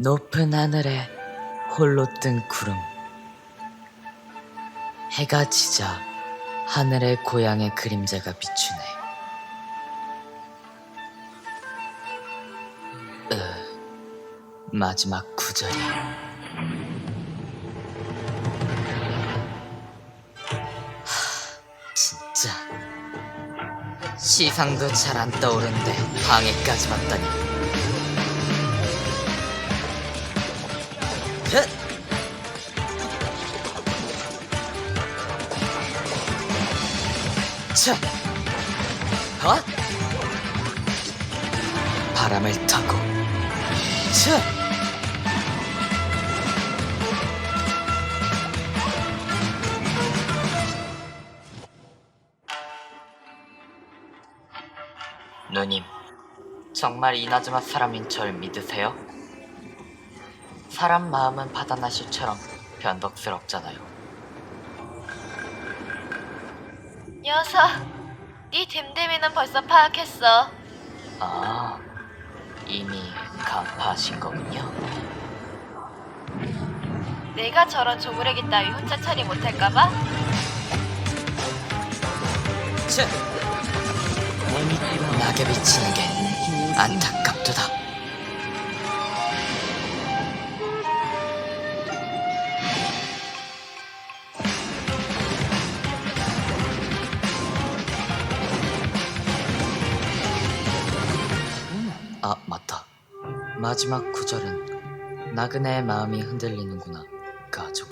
높은 하늘에 홀로 뜬 구름. 해가 지자 하늘에 고향의 그림자가 비추네. 으, 마지막 구절이. 하, 진짜. 시상도 잘 안 떠오르는데 방해까지 왔다니. 헥! 차! 어? 바람을 타고 차! 누님, 정말 이나즈마 사람인 절 믿으세요? 사람 마음은 바다나시처럼 변덕스럽잖아요. 녀석, 네 됨됨이는 벌써 파악했어. 아, 이미 간파하신 거군요. 내가 저런 조무래기 따위 혼자 처리 못할까봐? 치! 낙엽이 치는 게 안타깝도다. 아, 맞다. 마지막 구절은 나그네의 마음이 흔들리는구나. 가족.